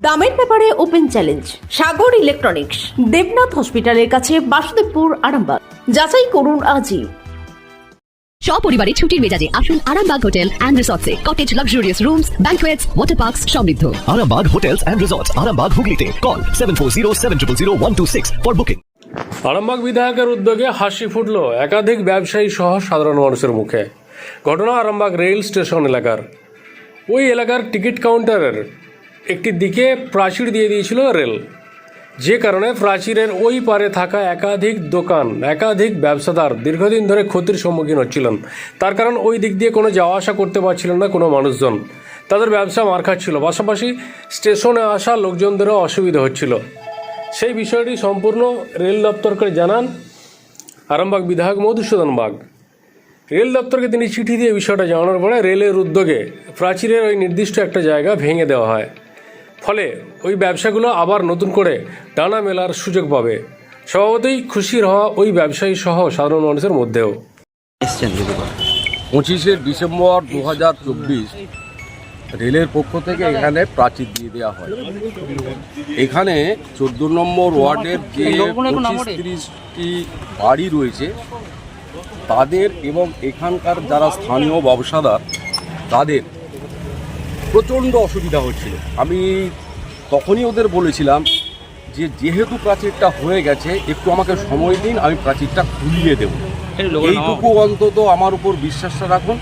দামের ব্যাপারে open challenge Sagar electronics Debnath হসপিটালের কাছে বাসুদেবপুর আরামবাগ। যাচাই করুন আজই। সপরিবারে ছুটির মেজাজে আসুন Arambagh hotel and রিসর্টসে। Cottage luxurious rooms banquets water parks সমৃদ্ধ। Arambag Hotels and Resorts, Arambag Hooghly Call 740 for booking. Arambagh বিধায়কের উদ্যোগে হাসি ফুটল একাধিক ব্যবসায়ী সহ সাধারণ মানুষের মুখে। ঘটনা আরামবাগ রেল স্টেশন এলাকার। ওই এলাকার টিকিট কাউন্টারের একটি দিকে প্রাচীর দিয়ে দিয়েছিল রেল। যে কারণে প্রাচীরের ওই পারে থাকা একাধিক দোকান, একাধিক ব্যবসাদার দীর্ঘদিন ধরে ক্ষতির সম্মুখীন হচ্ছিলেন। তার কারণ ওই দিক দিয়ে কোনো যাওয়া আসা করতে পারছিলেন না কোনো মানুষজন। তাদের ব্যবসা মার খাচ্ছিল পাশাপাশি স্টেশনে আসা লোকজনদেরও অসুবিধা হচ্ছিল। সেই বিষয়টি সম্পূর্ণ রেল দপ্তরকে জানান আরামবাগ বিধায়ক মধুসূদন বাগ। রেল দপ্তরকে তিনি চিঠি দিয়ে বিষয়টা জানানোর পরে রেলের উদ্যোগে প্রাচীরের ওই নির্দিষ্ট একটা জায়গা ভেঙে দেওয়া হয়। ফলে ওই ব্যবসাগুলো আবার নতুন করে টানা মেলার সুযোগ পাবে। স্বভাবতই খুশির হওয়া ওই ব্যবসায়ী সহ সাধারণ মানুষের মধ্যেও। পঁচিশে ডিসেম্বর দু হাজার চব্বিশ রেলের পক্ষ থেকে এখানে প্রাচীর দিয়ে দেওয়া হয়। এখানে চোদ্দ নম্বর ওয়ার্ডের যে পঁচিশ তিরিশটি বাড়ি রয়েছে তাদের এবং এখানকার যারা স্থানীয় ব্যবসাদার তাদের প্রচণ্ড অসুবিধা হচ্ছিল। আমি তখনই ওদের বলেছিলাম যে যেহেতু প্রাচীরটা হয়ে গেছে একটু আমাকে সময় দিন আমি প্রাচীরটা খুলিয়ে দেবো। এইটুকু অন্তত আমার উপর বিশ্বাসটা রাখুন।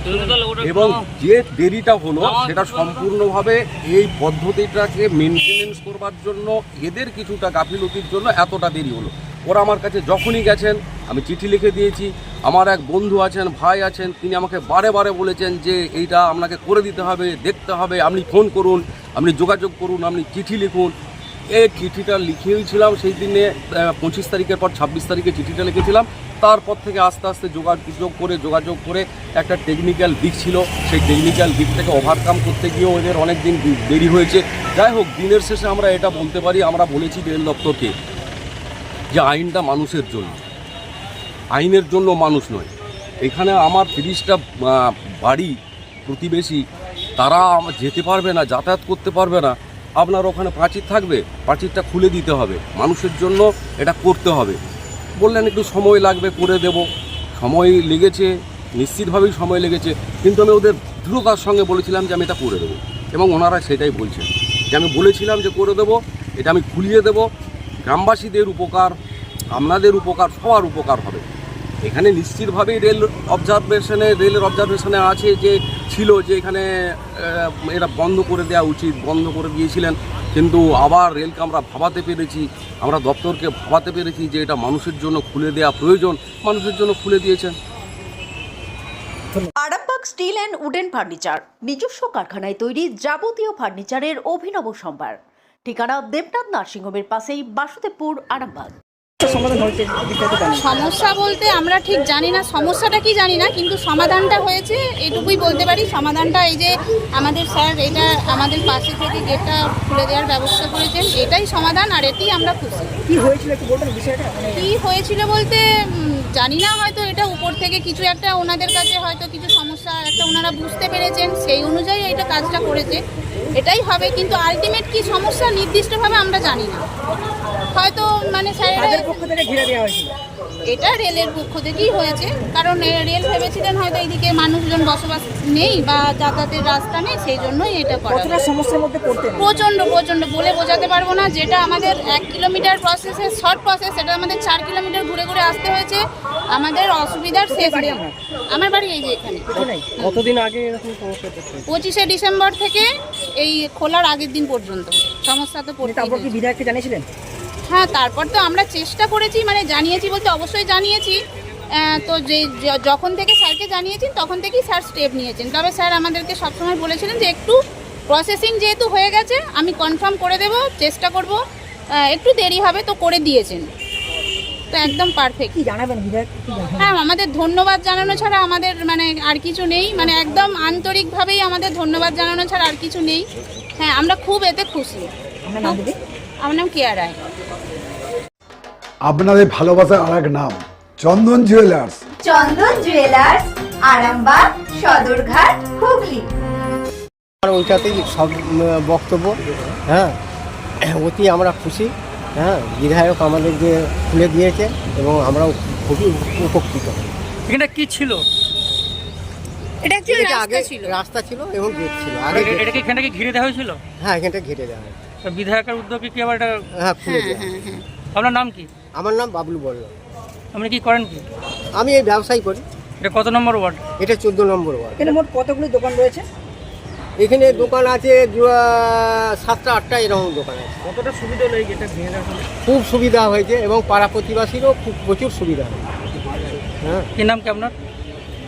এবং যে দেরিটা হলো সেটা সম্পূর্ণভাবে এই পদ্ধতিটাকে মেনটেনেন্স করবার জন্য এদের কিছুটা গাফিলতির জন্য এতটা দেরি হলো। ওরা আমার কাছে যখনই গেছেন আমি চিঠি লিখে দিয়েছি। আমার এক বন্ধু আছেন, ভাই আছেন, তিনি আমাকে বারে বারে বলেছেন যে এইটা আপনাকে করে দিতে হবে, দেখতে হবে, আপনি ফোন করুন, আপনি যোগাযোগ করুন, আপনি চিঠি লিখুন। এই চিঠিটা লিখিয়েছিলাম সেই দিনে পঁচিশ তারিখের পর ছাব্বিশ তারিখে চিঠিটা লিখেছিলাম। তারপর থেকে আস্তে আস্তে যোগাযোগ করে যোগাযোগ করে একটা টেকনিক্যাল দিক ছিল। সেই টেকনিক্যাল দিক থেকে ওভারকাম করতে গিয়েও এদের অনেক দিন দেরি হয়েছে। যাই হোক, দিনের শেষে আমরা এটা বলতে পারি, আমরা বলেছি রেল দপ্তরকে যে আইনটা মানুষের জন্য। আইনের জন্য মানুষ নয়। এখানে আমার তিরিশটা বাড়ি প্রতিবেশী, তারা যেতে পারবে না, যাতায়াত করতে পারবে না। আপনার ওখানে প্রাচীর থাকবে, প্রাচীরটা খুলে দিতে হবে। মানুষের জন্য এটা করতে হবে। বললেন, একটু সময় লাগবে, করে দেব। সময় লেগেছে, নিশ্চিতভাবেই সময় লেগেছে। কিন্তু আমি ওদের দৃঢ়তার সঙ্গে বলেছিলাম যে আমি এটা করে দেবো। এবং ওনারা সেটাই বলছেন। যে আমি বলেছিলাম যে করে দেবো, এটা আমি খুলিয়ে দেবো। গ্রামবাসীদের উপকার, আপনাদের উপকার, সবার উপকার হবে। এখানে নিশ্চিতভাবেই রেল অবজারভেশনে রেলের অবজারভেশনে আছে যে ছিল যে এখানে এরা বন্ধ করে দেওয়া উচিত, বন্ধ করে দিয়েছিলেন। কিন্তু আবার রেলকে আমরা ভাবাতে পেরেছি, আমরা দপ্তরকে ভাবাতে পেরেছি যে এটা মানুষের জন্য খুলে দেওয়া প্রয়োজন। মানুষের জন্য খুলে দিয়েছেন। Arambagh steel and wooden furniture, নিজস্ব কারখানায় তৈরি যাবতীয় ফার্নিচারের অভিনব সম্ভার। ঠিকানা দেবনাথ নার্সিংহোমের পাশেই বাসুদেবপুর, আরামবাগ। সমস্যা বলতে আমরা ঠিক জানি না সমস্যাটা কি জানি না কিন্তু সমাধানটা হয়েছে এটুকুই বলতে পারি। সমাধানটা এই যে আমাদের স্যার এটা আমাদের পাশে থেকে গেটটা খুলে দেওয়ার ব্যবস্থা করেছেন এটাই সমাধান আর এতেই আমরা খুশি। কি হয়েছিল মানে কি হয়েছিল বলতে জানি না হয়তো এটা উপর থেকে কিছু একটা ওনাদের কাছে হয়তো কিছু সমস্যা একটা ওনারা বুঝতে পেরেছেন সেই অনুযায়ী এটা কাজটা করেছে এটাই হবে কিন্তু আলটিমেট কি সমস্যা নির্দিষ্টভাবে আমরা জানি না। হয়তো মানে স্যারেরা তাদের পক্ষ থেকে ঘিরে দেওয়া হয়েছিল? এটা রেলের পক্ষ থেকেই হয়েছে। কারণ রেল ভেবেছিলেন হয়তো এইদিকে মানুষজন বসবাস নেই বা যাতায়াতের রাস্তা নেই সেই জন্যই এটা করা কতটা সমস্যার মধ্যে পড়তেন প্রচণ্ড প্রচণ্ড বলে বোঝাতে পারব না। যেটা আমাদের এক কিলোমিটার প্রসেসে শর্ট প্রসেস সেটা আমাদের চার কিলোমিটার ঘুরে ঘুরে আসতে হয়েছে। আমাদের অসুবিধার শেষ নেই। আমার বাড়ি এই যে এখানে। কতদিন আগে এরকম সমস্যা পঁচিশে ডিসেম্বর থেকে এই খোলার আগের দিন পর্যন্ত। সমস্যা তো পড়তে বিধায়ককে জানিয়েছিলেন? হ্যাঁ তারপর তো আমরা চেষ্টা করেছি মানে জানিয়েছি বলতে অবশ্যই জানিয়েছি। তো যে যখন থেকে স্যারকে জানিয়েছি তখন থেকেই স্যার স্টেপ নিয়েছেন। তবে স্যার আমাদেরকে সবসময় বলেছিলেন যে একটু প্রসেসিং যেহেতু হয়ে গেছে আমি কনফার্ম করে দেব চেষ্টা করব। একটু দেরি হবে তো করে দিয়েছেন। তো একদম পারফেক্ট কি জানাবেন হ্যাঁ আমাদের ধন্যবাদ জানানো ছাড়া আমাদের মানে আর কিছু নেই। মানে একদম আন্তরিকভাবেই আমাদের ধন্যবাদ জানানো ছাড়া আর কিছু নেই। হ্যাঁ আমরা খুব এতে খুশি। আমার নাম কেয়া রায়। আপনাদের ভালোবাসার আর এক নাম চন্দন জুয়েলার্স চন্দন জুয়েলার্স আরামবাগ সদরঘাট হুগলি। আর ওইটাতেই সব বক্তব্য হ্যাঁ? অতি আমরা খুশি হ্যাঁ? বিধায়ক আমাদেরকে খুলে দিয়েছে এবং আমরাও খুবই উপকৃত। এখানটা কি ছিল? এটা এটা আগে ছিল। রাস্তা ছিল এবং গেট ছিল। আগে এটাকে এখানটাকে ঘিরে দেওয়া হয়েছিল? হ্যাঁ এখানটা ঘেটে দেওয়া হয় তো বিধায়কের উদ্যোগে কি আবার এটা হ্যাঁ খুলে হ্যাঁ দেওয়া হ্যাঁ হ্যাঁ। আপনার নাম কি? আমার নাম বাবলু বলল আপনি কি করেন কি? আমি এই ব্যবসায়ী করি। এটা কত নম্বর ওয়ার্ড? এটা চোদ্দ নম্বর ওয়ার্ড। এখানে মোট কতগুলি দোকান রয়েছে? এখানে দোকান আছে দু- সাতটা আটটা এরকম দোকান আছে। কতটা সুবিধা গেটটা ভেঙে খুব সুবিধা হয়েছে এবং পাড়া প্রতিবাসীরও খুব প্রচুর সুবিধা হয়েছে। হ্যাঁ। কি নাম কি আপনার?